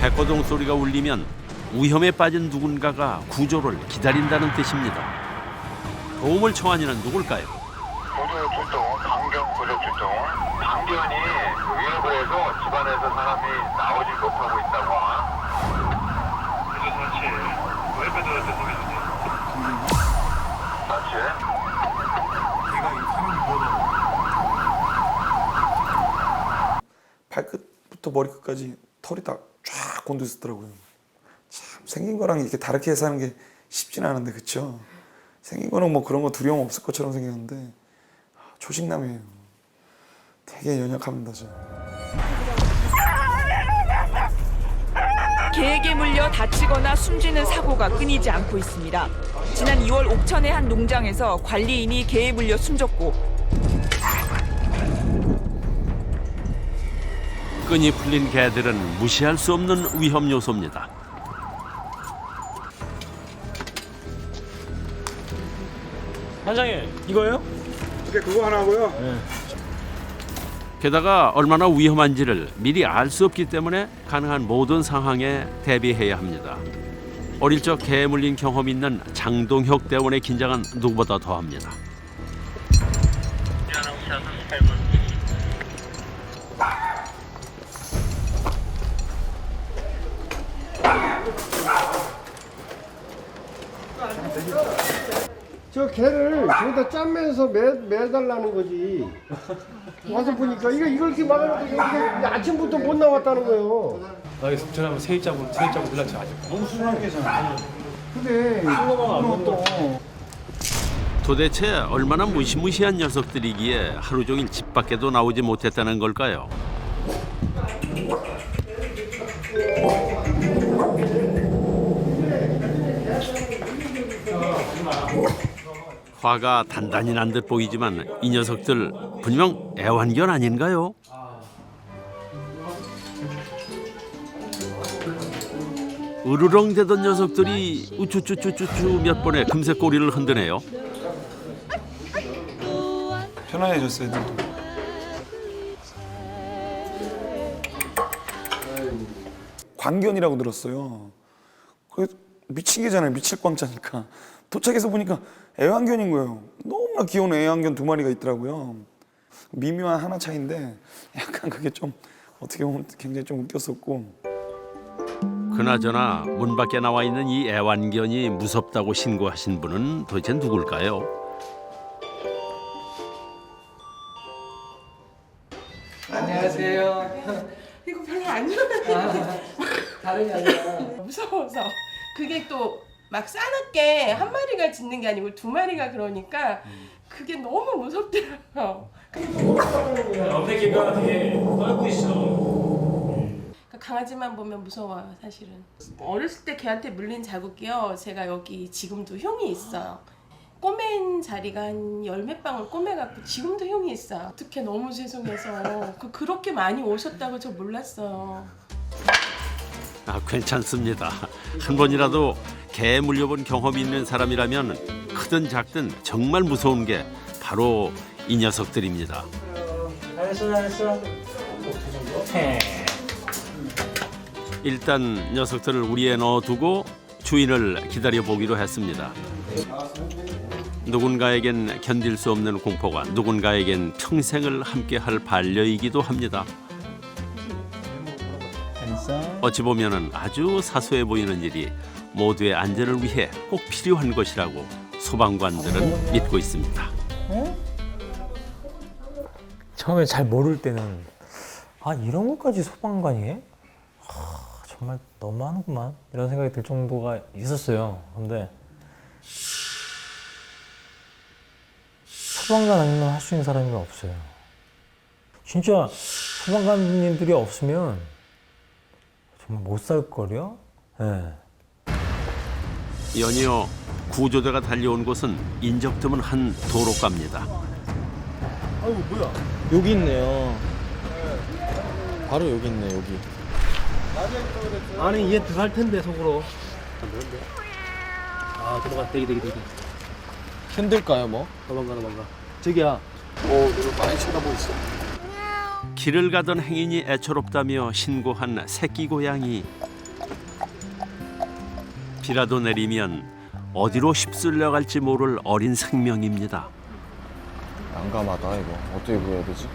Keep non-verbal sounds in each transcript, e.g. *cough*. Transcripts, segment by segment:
백호동 소리가 울리면 위험에 빠진 누군가가 구조를 기다린다는 뜻입니다. 도움을 청한 이는 누굴까요? 구조 출동, 강경 구조 출동. 강변이 위협을 해서 집안에서 사람이 나오지 못하고 있다고. 그래서. 왜 빼들었대 소리지? 그렇 지. 발끝부터 머리끝까지 털이 다 쫙 곤두 있었더라고요. 참 생긴 거랑 이렇게 다르게 사는 게 쉽진 않은데 그쵸? 생긴 거는 뭐 그런 거 두려움 없을 것처럼 생겼는데 아, 초식남이에요. 되게 연약합니다 저. 개에게 물려 다치거나 숨지는 사고가 끊이지 않고 있습니다. 지난 2월 옥천의 한 농장에서 관리인이 개에 물려 숨졌고 끈이 풀린 개들은 무시할 수 없는 위험 요소입니다. 반장님 이거예요? 게다가 얼마나 위험한지를 미리 알 수 없기 때문에 가능한 모든 상황에 대비해야 합니다. 어릴 적 개에 물린 경험 있는 장동혁 대원의 긴장은 누구보다 더합니다. 저 개를 저기다 짬면서 매, 매달라는 거지. 와서 보니까 이거 이걸 이렇게 막아놓고 이게 아침부터 못 나왔다는 거예요. 저는 한번 세입자분 세입자분 연락처 아직. 너무 근데 그럼 또 도대체 얼마나 무시무시한 녀석들이기에 하루 종일 집 밖에도 나오지 못했다는 걸까요? 화가 단단히 난 듯 보이지만 이 녀석들 분명 애완견 아닌가요? 으르렁대던 녀석들이 우쭈쭈쭈쭈쭈 몇 번에 금세 꼬리를 흔드네요. 편안해졌어요 애들도. 광견이라고 들었어요. 그 미친 개잖아요. 미칠 광자니까. 도착해서 보니까 애완견인 거예요. 너무나 귀여운 애완견 두 마리가 있더라고요. 미묘한 하나 차인데 약간 그게 좀 어떻게 보면 굉장히 좀 웃겼었고 그나저나 문 밖에 나와 있는 이 애완견이 무섭다고 신고하신 분은 도대체 누굴까요? 이거 별로 안 좋아하는데 다른 게 아니라 무서워서 그게 또 막 싸납게 한 마리가 짖는 게 아니고 두 마리가 그러니까 그게 너무 무섭더라고요. 옆에 개가 되게 떨고 있어. 그 강아지만 보면 무서워요, 사실은. 어렸을 때 걔한테 물린 자국이요. 제가 여기 지금도 흉이 있어요. 꼬맨 자리가 한 열몇 방울 꼬매갖고 지금도 흉이 있어요. 어떻게 너무 죄송해서 그 그렇게 많이 오셨다고 저 몰랐어요. 아, 괜찮습니다. 한 번이라도 개에 물려본 경험이 있는 사람이라면 크든 작든 정말 무서운 게 바로 이 녀석들입니다. 잘했어 잘했어. 일단 녀석들을 우리에 넣어두고 주인을 기다려 보기로 했습니다. 누군가에겐 견딜 수 없는 공포가 누군가에겐 평생을 함께할 반려이기도 합니다. 어찌 보면은 아주 사소해 보이는 일이 모두의 안전을 위해 꼭 필요한 것이라고 소방관들은 믿고 있습니다. 처음에 잘 모를 때는 아 이런 것까지 소방관이 해? 하, 정말 너무하는구만 이런 생각이 들 정도가 있었어요. 근데 소방관 아니면 할 수 있는 사람이 없어요. 진짜 소방관님들이 없으면 정말 못살 거려. 예. 연이어 구조대가 달려온 곳은 인적 드문 한 도로가입니다. 여기 있네요. 바로 여기 있네 여기. 아니 얘 들어갈 텐데 속으로. 아 들어가 대기 대기 대기. 힘들까요 뭐? 도망가 도망가. 저기야. 어, 너를 많이 쳐다보고 있어. 길을 가던 행인이 애처롭다며 신고한 새끼 고양이. 비라도 내리면 어디로 휩쓸려 갈지 모를 어린 생명입니다. 난감하다 이거. 어떻게 구해야 되지?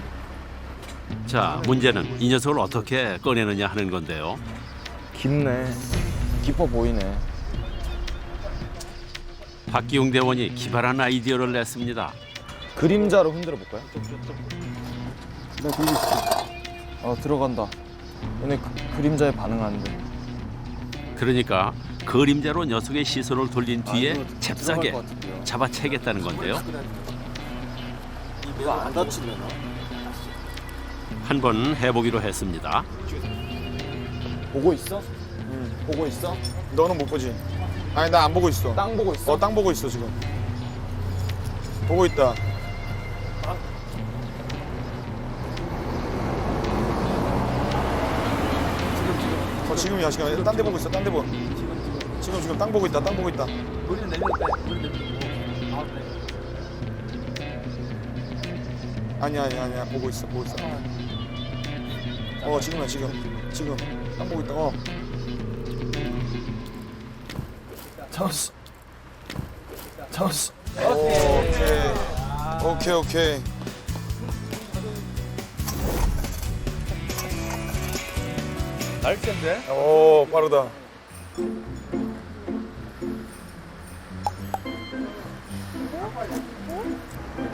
자, 문제는 이 녀석을 어떻게 꺼내느냐 하는 건데요. 깊네. 깊어 보이네. 박기용 대원이 기발한 아이디어를 냈습니다. 그림자로 흔들어 볼까요? 나 들고 있어. 어 들어간다. 얘네 그, 그림자에 반응하는데. 그러니까 그림자로 녀석의 시선을 돌린 뒤에 이거 잽싸게 들어갈 것 같은데요? 잡아채겠다는 건데요. 이거 안 다치려나? 한 번 해보기로 했습니다. 보고 있어? 응. 보고 있어? 너는 못 보지? 아니 나 안 보고 있어. 땅 보고 있어? 어, 땅 보고 있어 지금. 보고 있다. 어, 지금이야 지금. 딴 데 보고 있어. 딴 데 보고. 지금 지금 땅 보고 있다. 땅 보고 있다. 아니야 아니야 아니야 보고 있어 보고 있어. 어 지금이야 지금 지금 땅 보고 있다. 어. 잡았어. 잡았어. 오케이. 오케이, 오케이. 날쌘데? 오, 빠르다.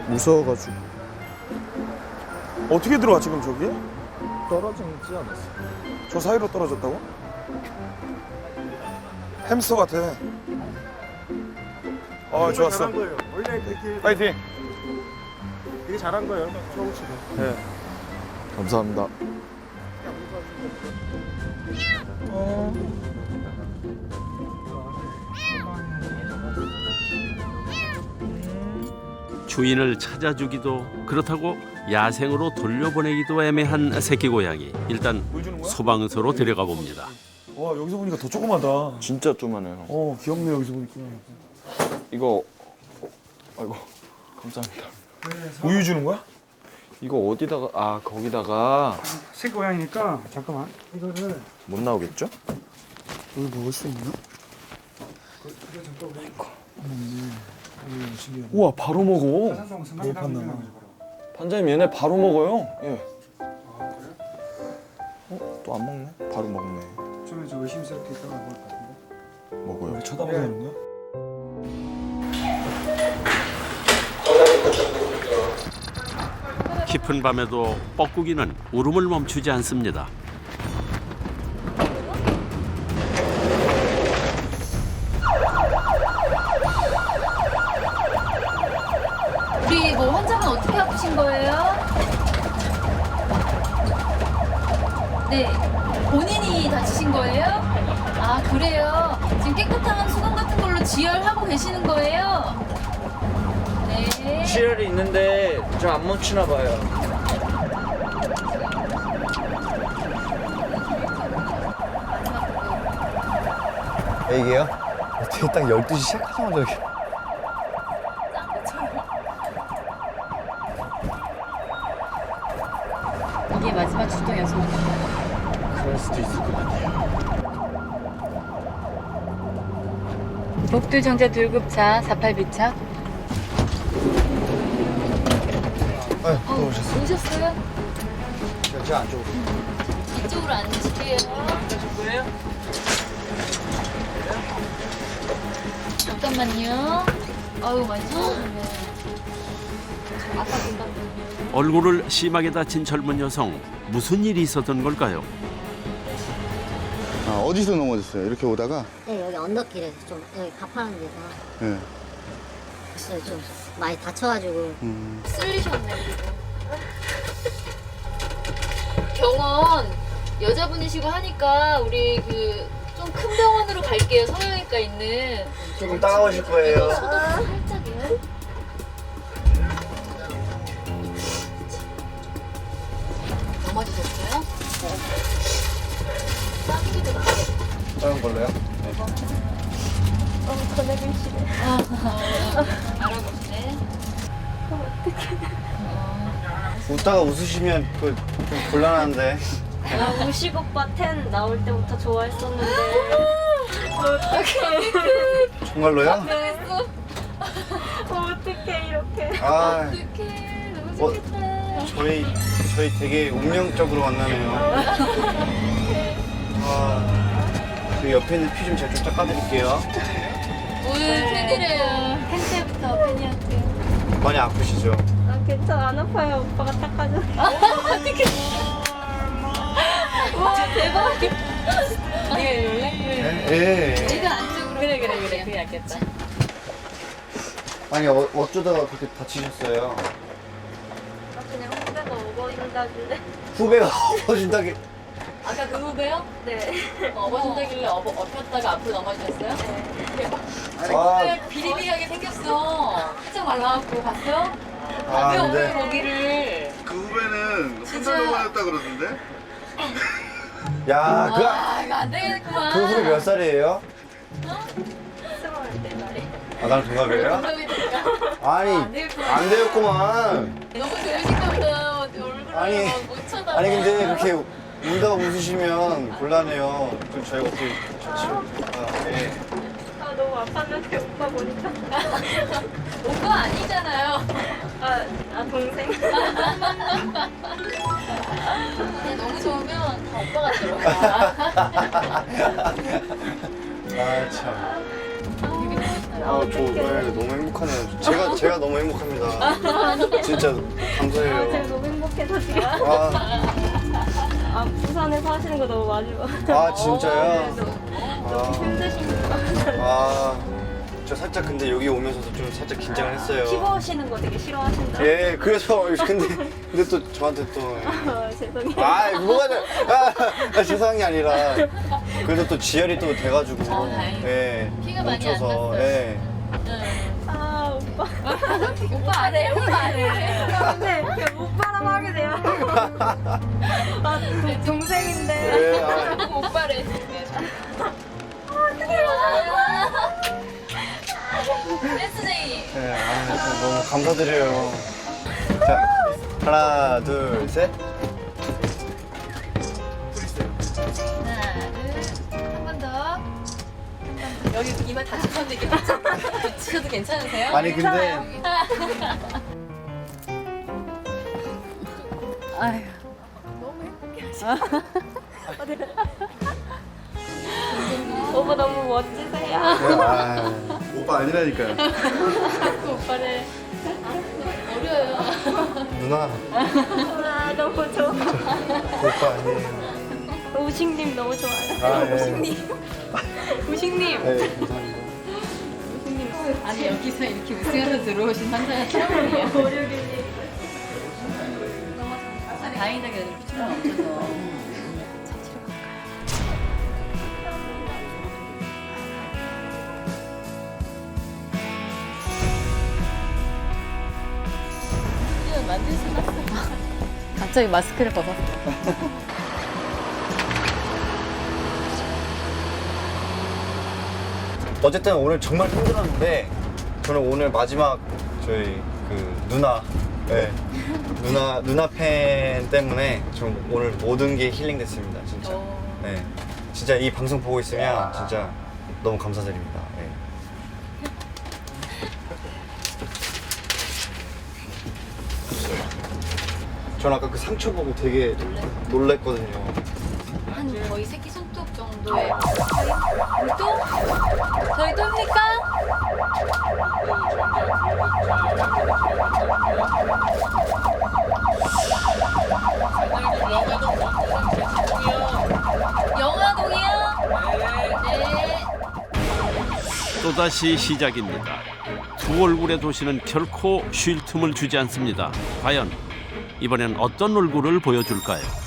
무서워가지고 어떻게 들어와 지금 저기? 떨어지지 않았어. 저 사이로 떨어졌다고? 햄스터 같아. 어, 좋았어. 원래 그렇게 파이팅. 되게 잘한 거예요. 조금씩은. 네. 감사합니다. 주인을 찾아주기도 그렇다고 야생으로 돌려보내기도 애매한 새끼 고양이. 일단? 소방서로 데려가 봅니다. 와, 여기서 보니까 더 조그마다. 진짜 쪼만해요. 어, 귀엽네 여기서 보니까. 이거 어, 아이고 감사합니다. 우유 주는 거야? 이거 어디다가 아 거기다가 새 고양이니까 잠깐만 이거를 못 나오겠죠? 여기 먹을 수 있나? 우와, 바로 먹어. 뭘 판다나. 판자님 얘네 바로 먹어요. 예. 어? 또 안 먹네? 바로 먹네. 좀좀 의심스럽게 있다가 먹을 것 같은데. 먹어요. 왜 쳐다보는 거야? 깊은 밤에도 뻐꾸기는 울음을 멈추지 않습니다. 우리 뭐 환자분 어떻게 아프신 거예요? 네, 본인이 다치신 거예요? 아 그래요? 지금 깨끗한 수건 같은 걸로 지혈하고 계시는 거예요? 네. 시혈이 있는데 좀안 멈추나 봐요. 이게요? 어떻게 딱 12시 시작하자마자 이렇게 이게 마지막 출동 연습입니다. 그럴 수도 있을 것 같아요. 목들 정자 돌급차 48비차. 아유, 또 오셨어요. 오셨어요? 제가 안쪽으로. 이쪽으로 앉으실게요. 잠깐만요. 아유 많이 추워졌네. 아까 금방 얼굴을 심하게 다친 젊은 여성 무슨 일이 있었던 걸까요? 아, 어디서 넘어졌어요? 이렇게 오다가 네, 여기 언덕길에서 좀 여기 가파른 데서 예. 글쎄 좀 많이 다쳐가지고 음. 쓸리셨네 병원 여자분이시고 하니까 우리 그 좀 큰 병원으로 갈게요 성형외과 있는 조금 따가우실 거예요. 소독 살짝이요 넘어지셨어요? 땀이 들어가게 다른 걸로요? 알아보시네. 어떡해. 웃다가 웃으시면 그, 좀 곤란한데. 나 우식 오빠 텐 나올 때부터 좋아했었는데. 어떡해. 정말로요? 어떡해, 이렇게. 아, 어떡해. 너무 어, 좋겠다. 저희, 저희 되게 운명적으로 만나네요. 아, 그 옆에 있는 피 좀 제가 좀 닦아드릴게요. 팬이래요. 팬 때부터 팬이었대요. 많이 아프시죠? 아, 괜찮아. 안 아파요. 오빠가 닦아줘. 어떡해. *laughs* 와, 대박. 네가 이럴래? 예. 내가 안쪽으로. 그래, 그래, 그래. 그게 낫겠다. 아니, 어, 어쩌다가 그렇게 다치셨어요? 아, 그냥 후배가 업어준다길래. 후배가 *laughs* 업어준다기. 아까 그 후배요? 네. 업어준다길래 업어, 업혔다가 앞으로 넘어지셨어요? 네. 아, 비리비리하게 생겼어. 살짝 말라갖고 봤어요? 아, 왜 근데. 오늘 거기를 그 후배는 진짜. 넘어졌다 그러던데? *laughs* 야, 그, 아 이거 안 되겠구만 그 후배 몇 살이에요? 스물네 살이 아, 나랑 동갑이에요? 아니, 안 되었구만. 너무 보다 얼굴을 아니, 못 쳐다봐 아니, 근데 그렇게 울다가 웃으시면 곤란해요. 좀 저희가 어떻게 좋지? 아, 예. 아 너무 아팠는데 오빠 보니까 *laughs* 오빠 아니잖아요 아, 아 동생 그냥 너무 좋으면 다 오빠가 들어가 *laughs* 아, 참. 아, 저 네, 너무 행복하네요. 제가, 제가 너무 행복합니다. 진짜 감사해요. 너무 행복해서 지금 아, 아 부산에서 하시는 거 너무 많이 봐아 진짜요? 아, 힘드시니까 아, 저 살짝 근데 여기 오면서도 좀 살짝 긴장을 했어요. 피부하시는 거 되게 싫어하신다 예, 그래서 근데 근데 또 저한테 또 *laughs* 아, 죄송해요 아, 뭐가 돼? 아, 아, 죄송한 게 아니라 그래도 또 지혈이 또 돼가지고 예, 피가 많이 안 났어요. 예. 아 오빠 오빠 안 해, 오빠 안 해. 근데 그냥 오빠라고 하게 돼요. 아 동- 동생인데. 예, 아, 오빠래. 어떡해. 댄스쟁이. 예, 아, 저 너무 감사드려요. 자, 하나, 둘, 셋. 여기 이마 다치셨는데 이게 붙이셔도 괜찮으세요? 아니 근데 아휴. 오빠 너무 멋지세요. 아, 오빠 아니라니까요. 오빠를 어려요. 누나, 아 너무 좋아. 오빠 아니에요. 우식님 너무 좋아요. 아, 예. 우식님. *laughs* 우식님. 네, 감사합니다. 아니 여기서 이렇게 웃으면서 들어오신 환자가 처음이에요. *laughs* 다행이다 그래도 피치가 없어서. 만들 수 있어. 갑자기 마스크를 벗었어. *laughs* 어쨌든 오늘 정말 힘들었는데 저는 오늘 마지막 저희 그 누나 네, *laughs* 누나 누나 팬 때문에 좀 오늘 모든 게 힐링됐습니다 진짜. 네. 진짜 이 방송 보고 있으면 진짜 너무 감사드립니다. 네. 저는 아까 그 상처 보고 되게 놀랬거든요. 한 거의 새끼 손톱 정도의 또? 저희 또입니까? 또다시 시작입니다. 두 얼굴의 도시는 결코 쉴 틈을 주지 않습니다. 과연 이번엔 어떤 얼굴을 보여줄까요?